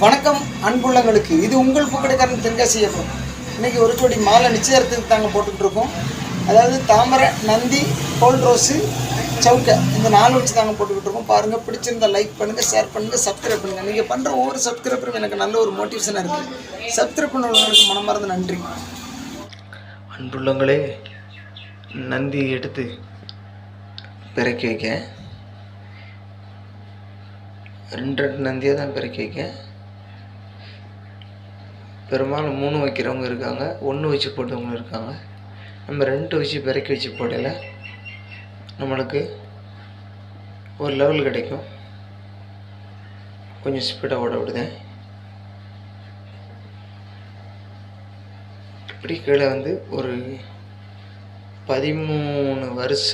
வணக்கம் அன்புள்ளங்களுக்கு. இது உங்கள் புக்கடைக்காரன் தென்காசி அப்புறம் இன்னைக்கு ஒரு ஜோடி மாலை நிச்சயத்துக்கு தாங்க போட்டுக்கிட்டு இருக்கோம் அதாவது தாமரை நந்தி கோல்ட் ரோஸு சவுக்கை இந்த நாலு வச்சு தாங்க போட்டுக்கிட்டு இருக்கோம் பாருங்கள் பிடிச்சிருந்தா லைக் பண்ணுங்கள் ஷேர் பண்ணுங்கள் சப்ஸ்கிரைப் பண்ணுங்கள் நீங்கள் பண்ணுற ஒவ்வொரு சப்ஸ்கிரைபரும் எனக்கு நல்ல ஒரு மோட்டிவேஷனாக இருக்குது சப்ஸ்கிரைப் பண்ணவங்களுக்கு மனமார்ந்த நன்றி. அன்புள்ளங்களே நந்தி எடுத்து பிறக்கி வைக்க. ரெண்டு ரெண்டு நந்தியாக தான் பிறக்கி வைக்க. பெரும்பாலும் மூணு வைக்கிறவங்க இருக்காங்க ஒன்று வச்சு போட்டவங்க இருக்காங்க. நம்ம ரெண்டு வச்சு பிறக்கி வச்சு போடல நம்மளுக்கு ஒரு லெவல் கிடைக்கும். கொஞ்சம் ஸ்பீடாக ஓட விடுதேன் இப்படி கீழே வந்து ஒரு பதிமூணு வருஷ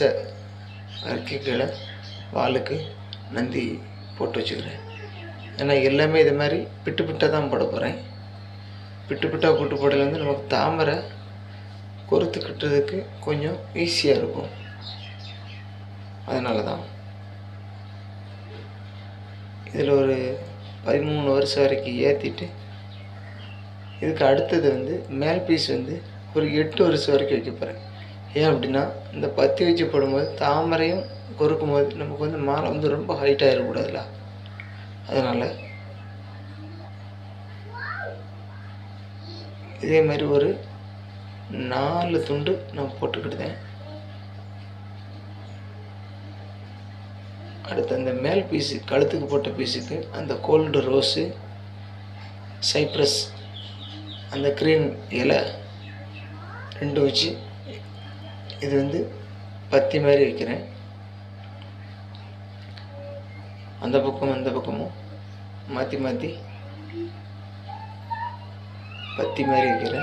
வரைக்கும் கீழே வாளுக்கு நந்தி போட்டு வச்சுக்கிறேன். ஏன்னா எல்லாமே இது மாதிரி பிட்டு பிட்டாக தான் போட போகிறேன் பிட்டு பிட்டாக போட்டு போடல வந்து நமக்கு தாமரை கொறுத்து கட்டுறதுக்கு கொஞ்சம் ஈஸியாக இருக்கும். அதனால தான் இதில் ஒரு பதிமூணு வருஷம் வரைக்கும் ஏற்றிட்டு இதுக்கு அடுத்தது வந்து மேல் பீஸ் வந்து ஒரு எட்டு வருஷம் வரைக்கும் வைக்க போகிறேன் ஏன் அப்படின்னா இந்த பத்தி வச்சு போடும்போது தாமரையும் கொறுக்கும் போது நமக்கு வந்து மாலை வந்து ரொம்ப ஹைட்டாகிடக்கூடாதுல அதனால் இதே மாதிரி ஒரு நாலு துண்டு நான் போட்டுக்கிட்டேன் அடுத்து அந்த மேல் பீஸு கழுத்துக்கு போட்ட பீஸுக்கு அந்த கோல்டு ரோஸு சைப்ரஸ் அந்த க்ரீன் இலை ரெண்டு வச்சு இது வந்து பத்தி மாதிரி வைக்கிறேன். அந்த பக்கம் அந்த பக்கமும் மாற்றி மாற்றி பத்தி மாதிரி வைக்கிற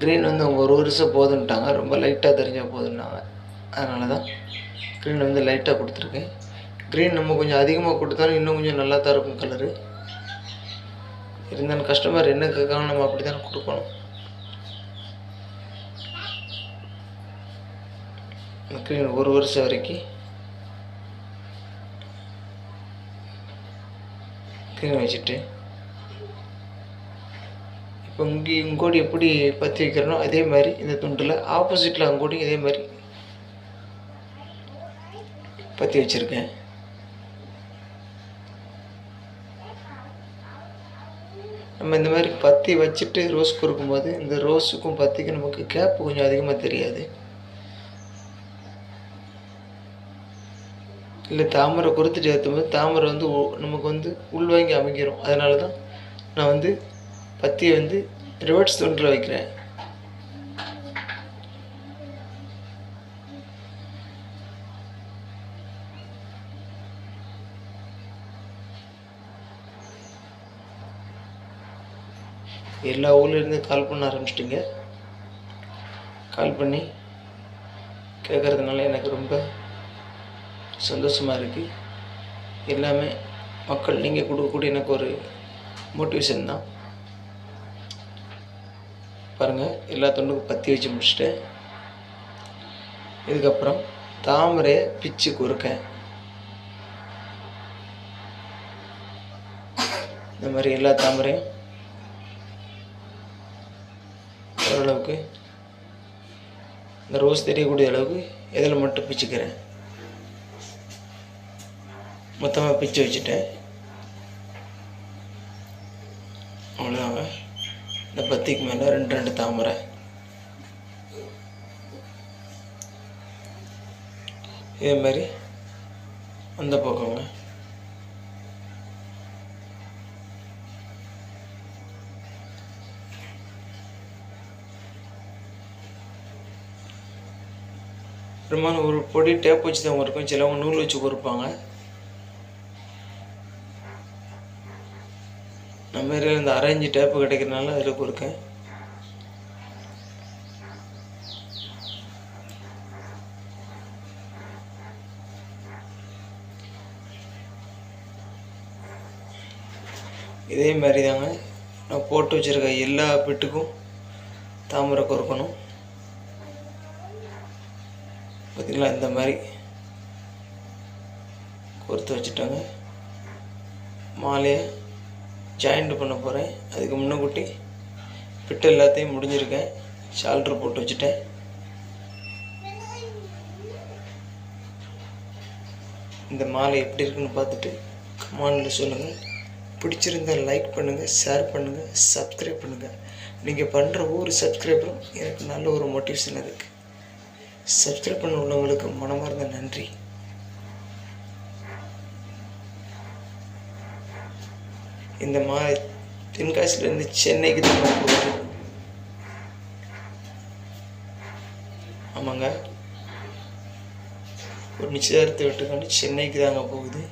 க்ரீன் வந்து அவங்க ஒரு வருஷம் போதுன்ட்டாங்க ரொம்ப லைட்டாக தெரிஞ்சால் போதுன்னாங்க அதனால தான் க்ரீன் வந்து லைட்டாக கொடுத்துருக்கேன். க்ரீன் நம்ம கொஞ்சம் அதிகமாக கொடுத்தாலும் இன்னும் கொஞ்சம் நல்லா தான் இருக்கும் கலரு இருந்தாலும் கஸ்டமர் என்ன கேட்காங்க நம்ம அப்படி தானே கொடுக்கணும். க்ரீன் ஒரு வருஷம் வரைக்கும் கீழே வச்சுட்டு இப்போ இங்கே இங்கோடி எப்படி பற்றி வைக்கிறனோ அதே மாதிரி இந்த துண்டில் ஆப்போசிட்டில் அங்கோடி இதே மாதிரி பற்றி வச்சுருக்கேன். நம்ம இந்த மாதிரி பத்தி வச்சுட்டு ரோஸ் கொடுக்கும்போது இந்த ரோஸுக்கும் பற்றிக்கும் நமக்கு கேப் கொஞ்சம் அதிகமாக தெரியாது. இல்லை தாமரை கொடுத்துட்டு ஏற்றும்போது தாமரை வந்து நமக்கு வந்து உள்வாங்கி அமைக்கிறோம். அதனால தான் நான் வந்து பத்தியை வந்து ரிவர்ஸ் துண்டில் வைக்கிறேன். எல்லா ஊர்லேருந்து கால் பண்ண ஆரம்பிச்சிட்டிங்க. கால் பண்ணி கேட்குறதுனால எனக்கு ரொம்ப சந்தோஷமாக இருக்குது எல்லாமே மக்கள் நீங்கள் கொடுக்கக்கூடிய எனக்கு ஒரு மோட்டிவேஷன் தான். பாருங்கள் எல்லா தொண்டுக்கும் பற்றி வச்சு முடிச்சுட்டேன் இதுக்கப்புறம் தாமரையை பிச்சு குறுக்கேன். இந்த மாதிரி எல்லா தாமரையும் ஓரளவுக்கு இந்த ரோஸ் தெரியக்கூடிய அளவுக்கு இதில் மட்டும் பிச்சுக்கிறேன். மொத்தமாக பிச்சு வச்சுட்டேன். அவ்வளோதாங்க இந்த பத்திக்கு மேலே ரெண்டு ரெண்டு தாமரை. இதே மாதிரி அந்த பக்கங்க. பெரும்பாலும் ஒரு பொடி டேப் வச்சு தான் இருக்கும். சிலவங்க நூல் வச்சு கொடுப்பாங்க நம்ம ஏரியாவில் இந்த அரேஞ்சு டேப்பு கிடைக்கிறனால அதில் கொடுக்கேன் இதே மாதிரி தாங்க நான் போட்டு வச்சுருக்க எல்லா பிட்டுக்கும் தாமரை கொறுக்கணும். பார்த்திங்களா இந்த மாதிரி கொடுத்து வச்சுட்டோங்க. மாலையை ஜாயிண்ட் பண்ண போகிறேன் அதுக்கு முன்னக்கூட்டி பிட்டு எல்லாத்தையும் முடிஞ்சிருக்கேன். ஷால்ட்ரு போட்டு வச்சுட்டேன். இந்த மாலை எப்படி இருக்குன்னு பார்த்துட்டு கமானில் சொல்லுங்கள் பிடிச்சிருந்தா லைக் பண்ணுங்கள் ஷேர் பண்ணுங்கள் சப்ஸ்கிரைப் பண்ணுங்கள் நீங்கள் பண்ணுற ஒவ்வொரு சப்ஸ்கிரைபரும் எனக்கு நல்ல ஒரு மோட்டிவேஷன் இருக்குது சப்ஸ்கிரைப் பண்ண உள்ளவங்களுக்கு மனமார்ந்த நன்றி. இந்த மாதிரி தென்காசியிலேருந்து சென்னைக்கு தான் போகுது. ஆமாங்க. ஒரு நிச்சயதார்த்த விட்டுக்கொண்டு சென்னைக்கு தாங்க போகுது.